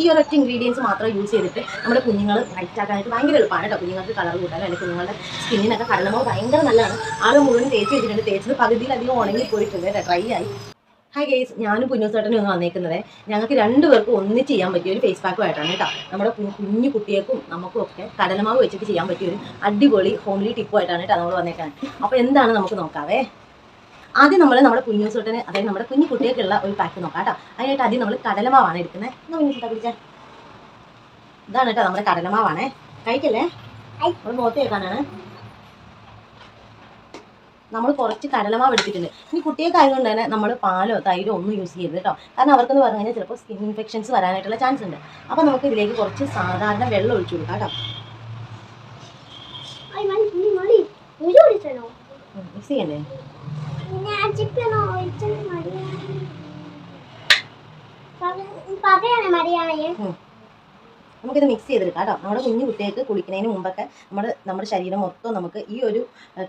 ഈ ഒരൊറ്റ ഇൻഗ്രീഡിയൻസ് മാത്രം യൂസ് ചെയ്തിട്ട് നമ്മുടെ കുഞ്ഞുങ്ങൾ ബ്രൈറ്റ് ആക്കാനായിട്ട് ഭയങ്കര എളുപ്പമാണ് കേട്ടോ കുഞ്ഞുങ്ങൾക്ക് കളർ കൂട്ടാനും അല്ലെങ്കിൽ കുഞ്ഞുങ്ങളുടെ സ്കിന്നിനൊക്കെ കടലമാവ് ഭയങ്കര നല്ലതാണ്. ആൾ മുഴുവൻ തേച്ച് വെച്ചിട്ടുണ്ട്. തേച്ചത് പകുതിയിലധികം ഉണങ്ങി പോയിട്ടുണ്ട് കേട്ടോ ഡ്രൈ ആയി. ഹായ് ഗേസ് ഞാനും കുഞ്ഞുസേട്ടനും ഒന്ന് വന്നേക്കുന്നത് ഞങ്ങൾക്ക് രണ്ടുപേർക്കും ഒന്നിച്ച് ചെയ്യാൻ പറ്റിയ ഒരു ഫേസ് പാക്കുമായിട്ടാണ് കേട്ടോ നമ്മുടെ കുഞ്ഞു കുട്ടികൾക്കും നമുക്കും ഒക്കെ കടലമാവ് വെച്ചിട്ട് ചെയ്യാൻ പറ്റിയ ഒരു അടിപൊളി ഹോംലി ടിപ്പുമായിട്ടാണ് കേട്ടോ നമ്മൾ വന്നേക്കാൻ അപ്പോൾ എന്താണ് നമുക്ക് നോക്കാവേ? ആദ്യം നമ്മൾ നമ്മുടെ കുഞ്ഞു കുഞ്ഞുസേട്ടന് അതായത് നമ്മുടെ കുഞ്ഞു കുട്ടികൾക്കുള്ള ഒരു പാക്ക് നോക്കാം കേട്ടോ. അതിനായിട്ട് ആദ്യം നമ്മൾ കടലമാവാണ് എടുക്കുന്നത് എന്നാ കുഞ്ഞുസേട്ടാ പിടിച്ചാൽ ഇതാണ് കേട്ടോ നമ്മുടെ കടലമാവാണേ. കഴിക്കല്ലേ? നമ്മൾ മുഖത്ത് കേൾക്കാനാണ്. നമ്മൾ കുറച്ച് കടലമാവ് എടുത്തിട്ടുണ്ട്. ഇനി കുട്ടികൾക്ക് ആയതുകൊണ്ട് തന്നെ നമ്മൾ പാലോ തൈരോ ഒന്നും യൂസ് ചെയ്യരുത് കേട്ടോ. കാരണം അവർക്കെന്ന് പറഞ്ഞു കഴിഞ്ഞാൽ ചിലപ്പോൾ സ്കിൻ ഇൻഫെക്ഷൻസ് വരാനായിട്ടുള്ള ചാൻസ് ഉണ്ട്. അപ്പോൾ നമുക്ക് ഇതിലേക്ക് കുറച്ച് സാധാരണ വെള്ളം ഒഴിച്ചു കൊടുക്കാം കേട്ടോ. മിക്സ് ചെയ്യണ്ടേ? നമുക്കിത് മിക്സ് ചെയ്തെടുക്കാം കേട്ടോ. നമ്മുടെ കുഞ്ഞു കുട്ടികൾക്ക് കുളിക്കുന്നതിന് മുമ്പൊക്കെ നമ്മുടെ നമ്മുടെ ശരീരം മൊത്തം നമുക്ക് ഈ ഒരു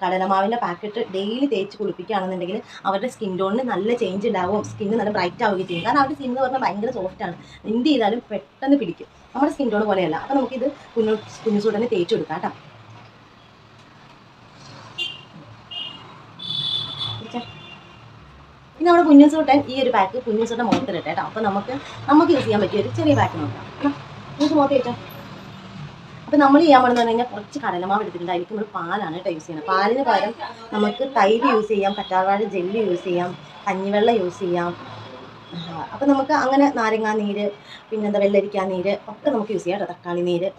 കടലമാവിന്റെ പാക്കറ്റ് ഡെയിലി തേച്ച് കുളിപ്പിക്കുകയാണെന്നുണ്ടെങ്കിൽ അവരുടെ സ്കിൻ ടോണിന് നല്ല ചേഞ്ച് ഉണ്ടാവും. സ്കിന്ന് നല്ല ബ്രൈറ്റ് ആവുകയും ചെയ്യും. കാരണം അവരുടെ സ്കിൻ എന്ന് പറഞ്ഞാൽ ഭയങ്കര സോഫ്റ്റാണ് എന്ത് ചെയ്താലും പെട്ടെന്ന് പിടിക്കും. നമ്മുടെ സ്കിൻ ടോൺ പോലെയല്ല. അപ്പോൾ നമുക്കിത് കുഞ്ഞു കുഞ്ഞു ചൂടനെ തേച്ച് കൊടുക്കാം കേട്ടോ പിടിച്ചേ. ഇനി നമ്മുടെ കുഞ്ഞുസൂട്ടൻ ഈ ഒരു പാക്ക് കുഞ്ഞുസൂട്ടൻ മുഖത്തിലിട്ടെ കേട്ടോ അപ്പോൾ നമുക്ക് നമുക്ക് യൂസ് ചെയ്യാൻ പറ്റിയ ഒരു ചെറിയ പാക്ക് നോക്കാം. നമുക്ക് മുഖത്ത് വെച്ചോ. അപ്പോൾ നമ്മൾ ചെയ്യാൻ പോകുന്നത് പറഞ്ഞു കഴിഞ്ഞാൽ കുറച്ച് കടലമാവ് എടുത്തിട്ടുണ്ട് അതിലേക്ക് നമ്മൾ പാലാണ് കേട്ടോ യൂസ് ചെയ്യുന്നത്. പാലിന് പകരം നമുക്ക് തൈര് യൂസ് ചെയ്യാം കറ്റാർവാഴ ജെല്ലി യൂസ് ചെയ്യാം കഞ്ഞിവെള്ളം യൂസ് ചെയ്യാം. അപ്പോൾ നമുക്ക് അങ്ങനെ നാരങ്ങാ നീര് പിന്നെന്താ വെള്ളരിക്കാ നീര് ഒക്കെ നമുക്ക് യൂസ് ചെയ്യാം കേട്ടോ തക്കാളി നീര്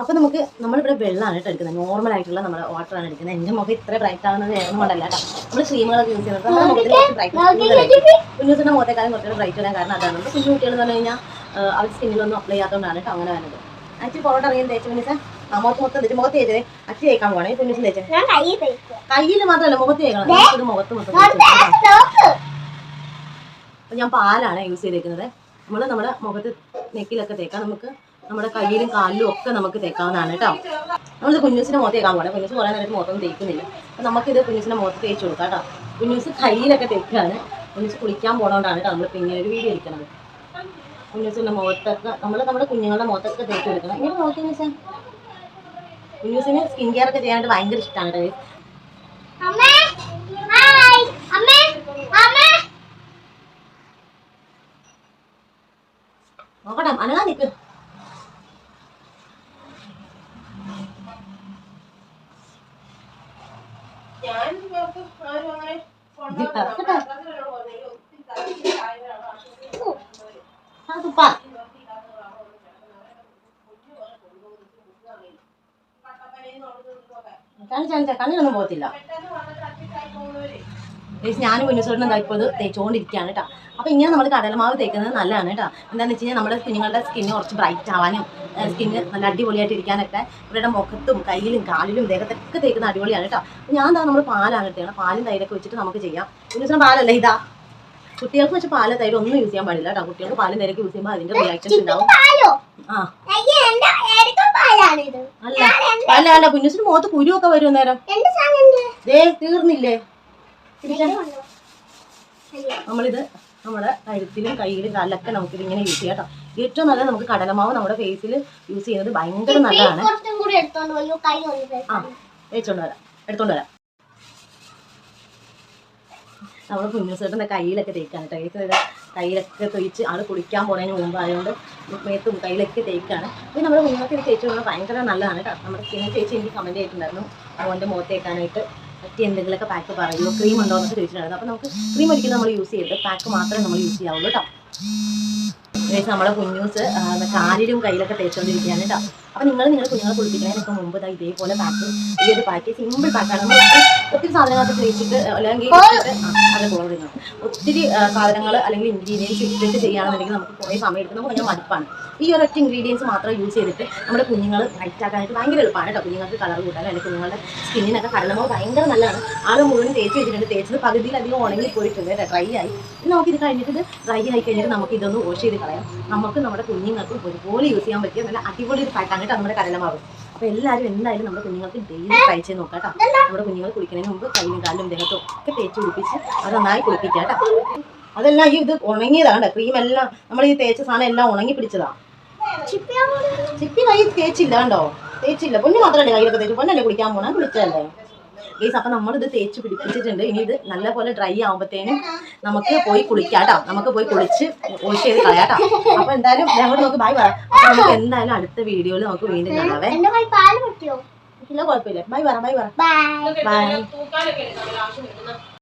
അപ്പോൾ നമുക്ക് നമ്മളിവിടെ വെള്ളമാണ് കേട്ടോ എടുക്കുന്നത്. നോർമൽ ആയിട്ടുള്ള നമ്മുടെ ആണ് എടുക്കുന്നത്. എന്റെ മുഖം ഇത്ര ബ്രൈറ്റ് ആവുന്നത് വേറെ കൊണ്ടല്ല കേട്ടോ. നമ്മൾ ക്രീമുകളൊക്കെ യൂസ് ചെയ്യുന്നത് നമ്മുടെ മുഖത്തിന് ബ്രൈറ്റ് മുഖത്തേക്കാളും കുറച്ചുകൂടെ ബ്രൈറ്റ് വരാൻ കാരണം അതാണ്. കുഞ്ഞു കുട്ടികൾ എന്ന് പറഞ്ഞു കഴിഞ്ഞാൽ അവർ സ്കിന്നിലൊന്നും അപ്ലൈ ചെയ്യാത്തതുകൊണ്ടാണ് കേട്ടോ അങ്ങനെ വരുന്നത് അച്ഛൻ പുറത്ത് ഇറങ്ങി തേച്ച് മിനിസ് ആ മുഖത്ത് മൊത്തം തേച്ച്. മുഖത്ത് തേച്ചത് അച്ഛൻ തേക്കാൻ പോകണേ കുഞ്ഞുസിന് തേച്ചേ. കയ്യിൽ മാത്രമല്ല മുഖത്ത് തേക്കണം. മുഖത്ത് മുഖത്ത് മൊത്തം തേച്ച് ഞാൻ പാലാണ് യൂസ് ചെയ്തേക്കുന്നത്. നമ്മൾ നമ്മുടെ മുഖത്ത് നെക്കിലൊക്കെ തേക്കാം. നമുക്ക് നമ്മുടെ കയ്യിലും കാലിലും ഒക്കെ നമുക്ക് തേക്കാവുന്നതാണ് കേട്ടോ. നമ്മളിത് കുഞ്ഞൂസിന്റെ മുഖത്ത് തേക്കാൻ പോകണം കുഞ്ഞൂസ് കുറേ നേരത്തെ മുഖത്തൊന്നും തേക്കുന്നില്ല. അപ്പം നമുക്കിത് കുഞ്ഞൂസിന്റെ മുഖത്ത് തേച്ച് കൊടുക്കാം കേട്ടോ. കുഞ്ഞൂസ് കയ്യിലൊക്കെ തേക്കാണ്. കുഞ്ഞൂസ് കുളിക്കാൻ പോകണോണ്ടാണ് കേട്ടോ നമ്മൾ പിന്നെ ഒരു വീഡിയോ എടുക്കുന്നത്. കുഞ്ഞൂസിന്റെ മുഖത്തൊക്കെ നമ്മൾ നമ്മുടെ കുഞ്ഞുങ്ങളുടെ മുഖത്തൊക്കെ തേച്ച് കൊടുക്കണം. ഇങ്ങനെ നോക്കി വെച്ചാൽ കുഞ്ഞൂസിന് സ്കിൻ കെയർ ഒക്കെ ചെയ്യാനായിട്ട് ഭയങ്കര ഇഷ്ടമാണ് കേട്ടോ. നോക്കട്ടെ അനങ്ങാ നിൽക്ക് ആ തുപ്പാ. കാണിച്ചാ കാണിച്ചാ കണ്ണിലൊന്നും പോകത്തില്ല. ഗൈസ് ഞാനും കുഞ്ഞുസോടിനും എന്താ ഇപ്പോൾ ഇത് തേച്ചുകൊണ്ടിരിക്കുകയാണ് കേട്ടോ അപ്പോൾ ഇങ്ങനെ നമ്മൾ കടലമാവ് തേക്കുന്നത് നല്ലതാണ് കേട്ടോ എന്താണെന്ന് വെച്ച് കഴിഞ്ഞാൽ നമ്മുടെ കുഞ്ഞുങ്ങളുടെ സ്കിന്ന് കുറച്ച് ബ്രൈറ്റ് ആവാനും സ്കിന്ന് നല്ല അടിപൊളിയായിട്ട് ഇരിക്കാനൊക്കെ ഇവരുടെ മുഖത്തും കയ്യിലും കാലിലും ദേഹത്തൊക്കെ തേക്കുന്ന അടിപൊളിയാണ് കേട്ടോ അപ്പോൾ ഞാൻ എന്താ നമ്മൾ പാലാണ് ഇട്ടേക്കണം പാലും തൈരൊക്കെ വെച്ചിട്ട് നമുക്ക് ചെയ്യാം. കുഞ്ഞുസിന് പാലല്ല ഇതാ? കുട്ടികൾക്ക് വെച്ച് പാല തൈര് ഒന്നും യൂസ് ചെയ്യാൻ പാടില്ല കേട്ടോ കുട്ടികൾക്ക് പാലും തൈരൊക്കെ യൂസ് ചെയ്യുമ്പോൾ അതിന്റെ റിയാക്ഷൻസ് ഉണ്ടാവും. ആ. അല്ല. അല്ല അല്ല കുഞ്ഞുസിന് മുഖത്ത് കുരുവൊക്കെ വരും നേരം തീർന്നില്ലേ? നമ്മളിത് നമ്മുടെ കഴുത്തിലും കയ്യിലും കാലിലൊക്കെ നമുക്കിത് ഇങ്ങനെ യൂസ് ചെയ്യാം കേട്ടോ. ഏറ്റവും നല്ലത് നമുക്ക് കടലമാവ് നമ്മുടെ ഫേസിൽ യൂസ് ചെയ്യുന്നത് ഭയങ്കര നല്ലതാണ്. ആ തേച്ചോണ്ട് വരാം. എടുത്തോണ്ട് വരാം. നമ്മൾ കുഞ്ഞുസേട്ടന്റെ കയ്യിലൊക്കെ തേക്കാണ് കേട്ടോ. കയ്യിലൊക്കെ തേച്ച് ആൾ കുളിക്കാൻ പോണതിന് മുമ്പ് ആയതുകൊണ്ട് മേത്തും കയ്യിലൊക്കെ തേക്കാണ്. പിന്നെ നമ്മുടെ കുഞ്ഞുങ്ങൾക്ക് ഇത് തേച്ച് കൊടുക്കുന്നത് ഭയങ്കര നല്ലതാണ് കേട്ടോ. നമ്മുടെ സ്കിന്നെ ചേച്ചി എനിക്ക് കമന്റ് ചെയ്തിട്ടുണ്ടായിരുന്നു. മോന്റെ മുഖത്ത് തേക്കാനായിട്ട്. പറ്റിയ എന്തെങ്കിലുമൊക്കെ പാക്ക് പറയുമോ ക്രീം ഉണ്ടോ എന്നൊക്കെ ചോദിച്ചിട്ടുണ്ടായിരുന്നു. അപ്പോൾ നമുക്ക് ക്രീം ഒരിക്കലും നമ്മൾ യൂസ് ചെയ്യരുത്. പാക്ക് മാത്രമേ നമ്മൾ യൂസ് ചെയ്യാവുള്ളൂ കേട്ടോ നമ്മുടെ കുഞ്ഞൂസ് കാലിലും കയ്യിലൊക്കെ തേച്ചുകൊണ്ടിരിക്കുകയാണ് കേട്ടോ അപ്പോൾ നിങ്ങൾ നിങ്ങളുടെ കുഞ്ഞുങ്ങളെ കുളിപ്പിക്കുന്നതിനൊക്കെ മുമ്പ് ഇതാ ഇതേപോലെ പാക്ക് ഈ ഒരു പാക്ക് സിമ്പിൾ പാക്കാണ് നമ്മൾ ഒത്തിരി സാധനങ്ങളൊക്കെ തേച്ചിട്ട് അല്ലെങ്കിൽ അത് പോകുന്നത് ഒത്തിരി സാധനങ്ങൾ അല്ലെങ്കിൽ ഇൻഗ്രീഡിയൻസ് ഇട്ടിട്ട് ചെയ്യുകയാണെന്നുണ്ടെങ്കിൽ നമുക്ക് കുറേ സമയം എടുക്കുന്നത് കുറഞ്ഞ ഭയങ്കര മടുപ്പാണ്. ഈ ഒരൊറ്റ ഇൻഗ്രീഡിയൻസ് മാത്രം യൂസ് ചെയ്തിട്ട് നമ്മുടെ കുഞ്ഞുങ്ങൾ ബ്രൈറ്റ് ആക്കാനായിട്ട് ഭയങ്കര എളുപ്പമാണ് കേട്ടോ കുഞ്ഞുങ്ങൾക്ക് കളർ കൂട്ടാൻ അല്ലെങ്കിൽ കുഞ്ഞുങ്ങളുടെ സ്കിന്നിനൊക്കെ കടലമോ ഭയങ്കര നല്ലതാണ്. ആൾ മുഴുവൻ തേച്ച് വെച്ചിട്ടുണ്ട്. തേച്ചത് പകുതിയിലധികം ഉണങ്ങി പോയിട്ടുണ്ട് ഡ്രൈ ആയി. ഇനി നമുക്കിത് കഴിഞ്ഞിട്ട് ഇത് ഡ്രൈ ആയി കഴിഞ്ഞിട്ട് നമുക്ക് ഇതൊന്ന് വാഷ് ചെയ്ത് കളയാം. നമുക്ക് നമ്മുടെ കുഞ്ഞുങ്ങൾക്ക് ഒരുപോലെ യൂസ് ചെയ്യാൻ പറ്റിയ നല്ല അടിപൊളി ഒരു പാക്കാണ് കേട്ടോ നമ്മുടെ കടലമാവ്. അപ്പോൾ എല്ലാരും എന്തായാലും നമ്മുടെ കുഞ്ഞുങ്ങൾക്ക് ഡെയിലി ട്രൈ ചെയ്ത് നോക്കാം കേട്ടോ. നമ്മുടെ കുഞ്ഞുങ്ങൾ കുളിക്കുന്നതിന് മുമ്പ് കയ്യിലും കാലിലും ദേഹത്തും ഒക്കെ തേച്ച് കുളിപ്പിച്ച് അത് നന്നായി കുളിപ്പിക്കുക കേട്ടോ. അതെല്ലാം ഈ ഇത് ഉണങ്ങിയതാണ് ക്രീം എല്ലാം നമ്മൾ ഈ തേച്ച സാധനം എല്ലാം ഉണങ്ങി പിടിച്ചതാണ് ചിപ്പിയാവുന്നത് ചിപ്പി കൈ തേച്ചില്ല കണ്ടോ? തേച്ചില്ല. പൊന്നു മാത്രമല്ലേ കയ്യിലൊക്കെ തേച്ചു? പൊന്നല്ലേ കുളിക്കാൻ പോണേ? കുളിച്ചല്ലേ ഗൈസ് അപ്പൊ നമ്മളിത് തേച്ച് പിടിപ്പിച്ചിട്ടുണ്ട്. ഇനി ഇത് നല്ലപോലെ ഡ്രൈ ആവുമ്പത്തേനും നമുക്ക് പോയി കുളിക്കാട്ടോ നമുക്ക് പോയി കുളിച്ച് വാഷ് ചെയ്ത് കളയാട്ടോ അപ്പൊ എന്തായാലും ഞങ്ങൾ നമുക്ക് ബൈ പറയാം അപ്പൊ നമുക്ക് എന്തായാലും അടുത്ത വീഡിയോയിൽ നമുക്ക് വീണ്ടും കാണാവേ. ഇല്ല കുഴപ്പമില്ല. ബൈ പറ ബൈ പറ. ബൈ